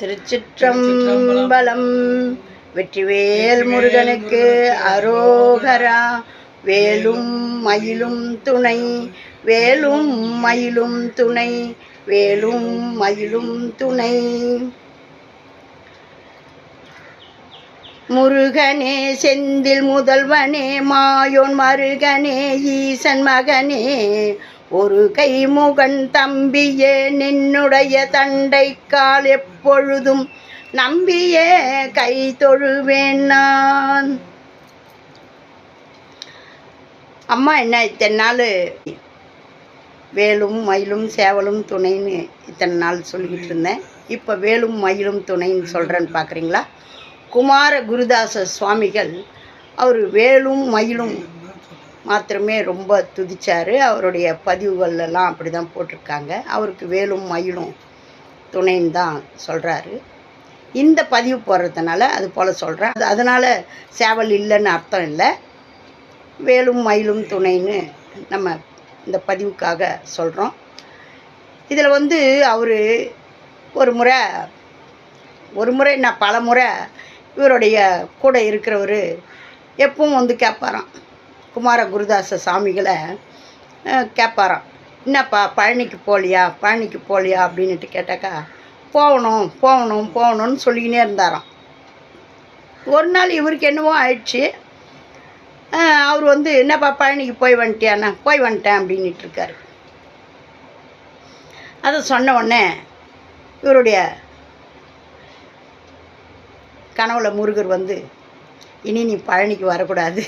திருச்சிற்றம்பலம். வெற்றிவேல் முருகனுக்கு அரோகரா. வேலும் மயிலும் துணை. வேலும் மயிலும் துணை. வேலும் மயிலும் துணை. முருகனே செந்தில் முதல்வனே மாயோன் மருகனே ஈசன் மகனே ஒரு கைமுகன் தம்பியே நின்னுடைய தண்டை கால் எப்பொழுதும் நம்பியே கை தொழுவேன் நான். அம்மா என்ன இத்தனை நாள்? வேலும் மயிலும் சேவலும் துணைன்னு இத்தனை நாள் சொல்லிக்கிட்டு இருந்தேன். இப்போ வேலும் மயிலும் துணைன்னு சொல்கிறேன்னு பார்க்குறீங்களா குமார குருதாச சுவாமிகள் அவர் வேலும் மயிலும் மாத்திரமே ரொம்ப துதிச்சார். அவருடைய பதிவுகள்லாம் அப்படி தான் போட்டிருக்காங்க. அவருக்கு வேலும் மயிலும் துணைன்னு தான் சொல்கிறாரு இந்த பதிவு போடுறதுனால அது போல் சொல்கிறேன் அது அதனால் சேவல் இல்லைன்னு அர்த்தம் இல்லை. வேலும் மயிலும் துணைன்னு நம்ம இந்த பதிவுக்காக சொல்கிறோம் இதில் வந்து அவர் ஒரு முறை ஒரு முறை நான் பல முறை இவருடைய கூட இருக்கிறவர் எப்பவும் வந்து கேட்பாராம். குமார குருதாச சாமிகளை கேட்பாராம் என்னப்பா பழனிக்கு போகலையா பழனிக்கு போகலையா அப்படின்ட்டு கேட்டாக்கா போகணும் போகணும் போகணும்னு சொல்லிக்கினே இருந்தாராம். ஒரு நாள் இவருக்கு என்னவோ ஆயிடுச்சு. அவர் வந்து என்னப்பா பழனிக்கு போய் வந்துட்டியாண்ணா? போய் வந்துட்டேன் அப்படின்னுட்டு இருக்காரு. அதை சொன்ன உடனே இவருடைய கனவுல முருகர் வந்து இனி நீ பழனிக்கு வரக்கூடாது.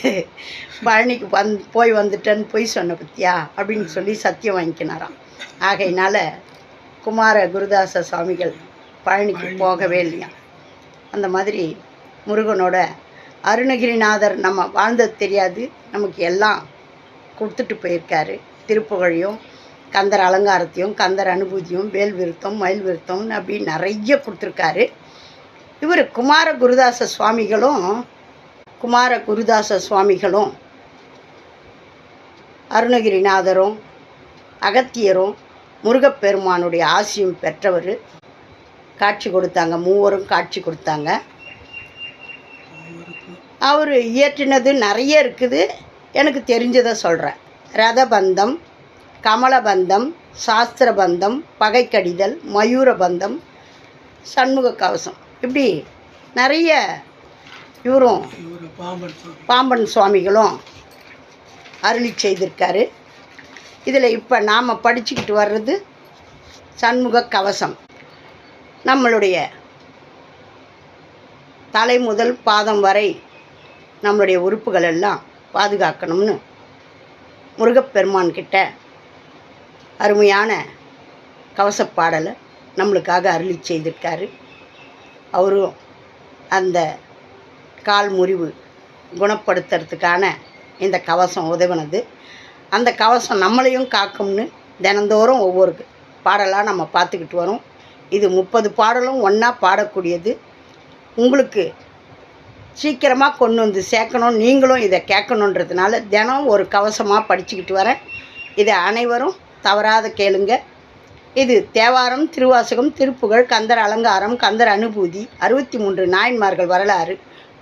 பழனிக்கு வந் போய் வந்துட்டேன்னு பொய் சொன்ன பத்தியா? அப்படின்னு சொல்லி சத்தியம் வாங்கிக்கினாராம். ஆகையினால குமார குருதாச சுவாமிகள் பழனிக்கு போகவே இல்லையா? அந்த மாதிரி முருகனோட அருணகிரிநாதர் நம்ம வாழ்ந்தது தெரியாது. நமக்கு எல்லாம் கொடுத்துட்டு போயிருக்காரு. திருப்புகழையும் கந்தர் அலங்காரத்தையும் கந்தர் அனுபூதியும் வேல் விருத்தம் மயில் விருத்தம் அப்படி நிறைய கொடுத்துருக்காரு. இவர் குமார குருதாச சுவாமிகளும் குமார குருதாச சுவாமிகளும் அருணகிரிநாதரும் அகத்தியரும் முருகப்பெருமானுடைய ஆசியும் பெற்றவர். காட்சி கொடுத்தாங்க மூவரும் காட்சி கொடுத்தாங்க. அவர் இயற்றினது நிறைய இருக்குது. எனக்கு தெரிஞ்சதை சொல்கிறேன் ரதபந்தம் கமலபந்தம் சாஸ்திரபந்தம் பகைக்கடிதல் மயூரபந்தம் சண்முக கவசம் இப்படி நிறைய இவரும் பாம்பன் சுவாமிகளும் அருளி செய்திருக்காரு. இதில் இப்போ நாம் படிச்சுக்கிட்டு வர்றது சண்முக கவசம். நம்மளுடைய தலை முதல் பாதம் வரை நம்மளுடைய உறுப்புகள் எல்லாம் பாதுகாக்கணும்னு முருகப்பெருமான் கிட்ட அருமையான கவசப்பாடலை நம்மளுக்காக அருளி செய்திருக்காரு. அவரும் அந்த கால் முறிவு குணப்படுத்துறதுக்கான இந்த கவசம் உதவினது. அந்த கவசம் நம்மளையும் காக்கும்னு தினந்தோறும் ஒவ்வொரு பாடலாக நம்ம பார்த்துக்கிட்டு வரோம். இது முப்பது பாடலும் ஒன்றா பாடக்கூடியது. உங்களுக்கு சீக்கிரமாக கொண்டு வந்து சேர்க்கணும். நீங்களும் இதை கேட்கணுன்றதுனால தினம் ஒரு கவசமாக படிச்சுக்கிட்டு வரேன். இதை அனைவரும் தவறாத கேளுங்க. இது தேவாரம் திருவாசகம் திருப்புகழ் கந்தர் அலங்காரம் கந்தர் அனுபூதி அறுபத்தி மூன்று நாயன்மார்கள் வரலாறு.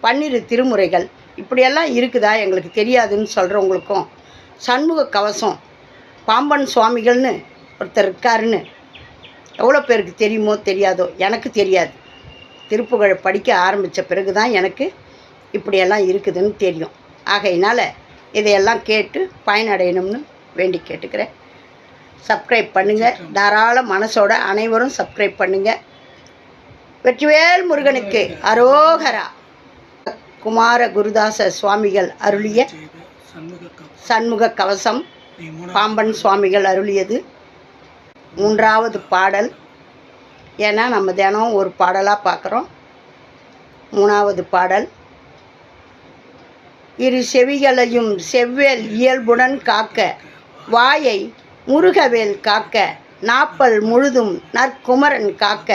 பன்னிரு திருமுறைகள். இப்படியெல்லாம் இருக்குதா? எங்களுக்கு தெரியாதுன்னு சொல்கிறவங்களுக்கும் சண்முக கவசம் பாம்பன் சுவாமிகள்னு ஒருத்தர் இருக்காருன்னு எவ்வளோ பேருக்கு தெரியுமோ தெரியாதோ எனக்கு தெரியாது. திருப்புகழை படிக்க ஆரம்பித்த பிறகு தான் எனக்கு இப்படியெல்லாம் இருக்குதுன்னு தெரியும். ஆகையினால் இதையெல்லாம் கேட்டு பயனடையணும்னு வேண்டி கேட்டுக்கிறேன். சப்ஸ்கிரைப் பண்ணுங்கள் தாராள மனசோட அனைவரும் சப்ஸ்கிரைப் பண்ணுங்கள் வெற்றிவேல் முருகனுக்கு அரோகரா. குமார குருதாச சுவாமிகள் அருளிய சண்முக கவசம் பாம்பன் சுவாமிகள் அருளியது. மூன்றாவது பாடல். ஏன்னா நம்ம தினம் ஒரு பாடலாக பார்க்குறோம் மூணாவது பாடல். இரு செவிகளையும் செவ்வேல் இயல்புடன் காக்க வாயை முருகவேல் காக்க நாப்பல் முழுதும் நற்குமரன் காக்க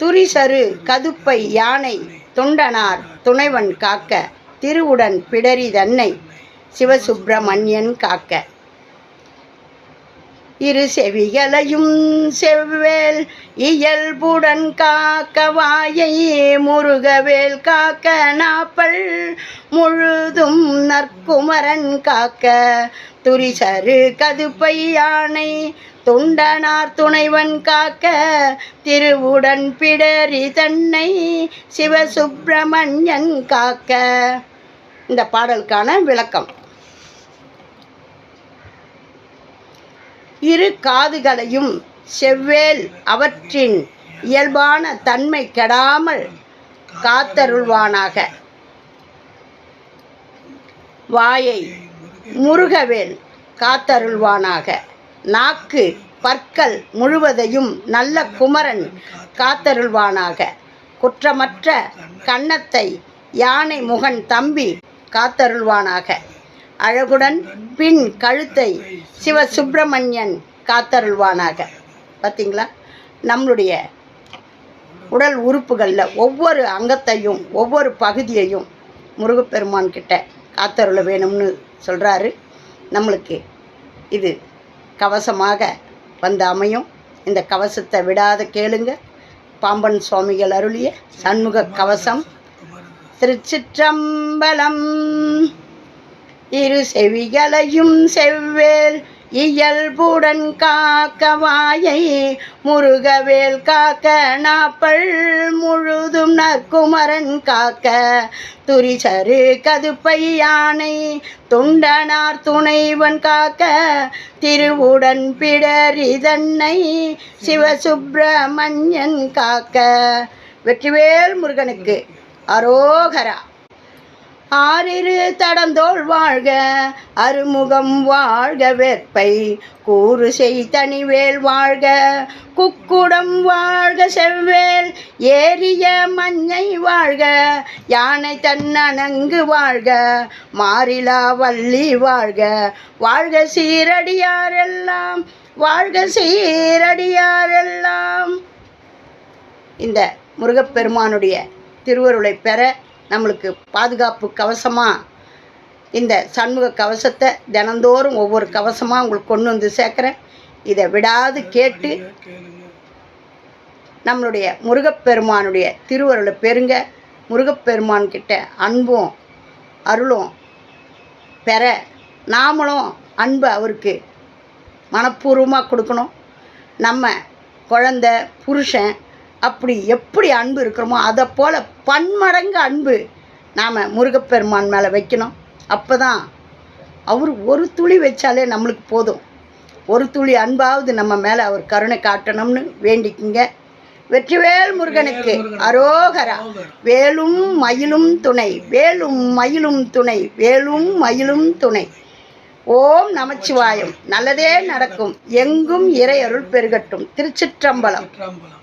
துரிசரு கதுப்பை யானை துண்டனார் துணைவன் காக்க திருவுடன் பிடரி தன்னை சிவசுப்பிரமணியன் காக்க. இரு செவிகளையும் செவ்வேல் இயல்புடன் காக்க வாயை முருகவேல் காக்க நாப்பல் முழுதும் நற்குமரன் காக்க. துரிசரு கதுப்பை யானை துண்டனார் துணைவன் காக்க திருவுடன் பிடரி தன்னை சிவசுப்பிரமணியன் காக்க. இந்த பாடலுக்கான விளக்கம். இரு காதுகளையும் செவ்வேல் அவற்றின் இயல்பான தன்மை கெடாமல் காத்தருள்வானாக. வாயை முருகவேல் காத்தருள்வானாக. நாக்கு பற்கள் முழுவதையும் நல்ல குமரன் காத்தருள்வானாக. குற்றமற்ற கன்னத்தை யானை முகன் தம்பி காத்தருள்வானாக. அழகுடன் பின் கழுத்தை சிவசுப்பிரமணியன் காத்தருள்வானாக. பார்த்தீங்களா நம்மளுடைய உடல் உறுப்புகளில் ஒவ்வொரு அங்கத்தையும் ஒவ்வொரு பகுதியையும் முருகப்பெருமான் கிட்ட காத்தருள வேணும்னு சொல்கிறாரு நம்மளுக்கு இது கவசமாக வந்து அமையும். இந்த கவசத்தை விடாத கேளுங்க. பாம்பன் சுவாமிகள் அருளிய சண்முக கவசம். திருச்சிற்றம்பலம். இரு செவிகளையும் செவ்வேல் இயல்புடன் காக்க வாயை முருகவேல் காக்க நாப்பல் முழுதும் நற்குமரன் காக்க. துரிசரு கதுப்பை யானை துண்டனார் துணைவன் காக்க. திருவுடன் பிடரிதன்னை சிவசுப்பிரமணியன் காக்க. வெற்றிவேல் முருகனுக்கு அரோகரா. ஆறிரு தடந்தோள் வாழ்க அருமுகம் வாழ்க வேற்பை கூறு செய் தனிவேல் வாழ்க. குக்குடம் வாழ்க செவ்வேல் ஏரிய மஞ்சை வாழ்க. யானை தன்னணங்கு வாழ்க மாறிலா வள்ளி வாழ்க. வாழ்க சீரடியாரெல்லாம் வாழ்க சீரடியாரெல்லாம். இந்த முருகப்பெருமானுடைய திருவருளை பெற நம்மளுக்கு பாதுகாப்பு கவசமாக இந்த சண்முக கவசத்தை தினந்தோறும் ஒவ்வொரு கவசமாக உங்களுக்கு கொண்டு வந்து சேர்க்குறேன். இதை விடாது கேட்டு நம்மளுடைய முருகப்பெருமானுடைய திருவருளை பெருங்க முருகப்பெருமான் கிட்ட அன்பும் அருளும் பெற நாமளும் அன்பை அவருக்கு மனப்பூர்வமாக கொடுக்கணும். நம்ம குழந்த புருஷன் அப்படி எப்படி அன்பு இருக்கிறோமோ அதை போல் பன்மடங்கு அன்பு நாம் முருகப்பெருமான் மேலே வைக்கணும். அப்போ தான் அவர் ஒரு துளி வச்சாலே நம்மளுக்கு போதும். ஒரு துளி அன்பாவது நம்ம மேலே அவர் கருணை காட்டணும்னு வேண்டிக்குங்க. வெற்றிவேல் முருகனுக்கு அரோகரா. வேலும் மயிலும் துணை. வேலும் மயிலும் துணை. வேலும் மயிலும் துணை. ஓம் நமச்சிவாயம். நல்லதே நடக்கும். எங்கும் இறை அருள் பெருகட்டும். திருச்சிற்றம்பலம். திருச்சிற்றம்பலம்.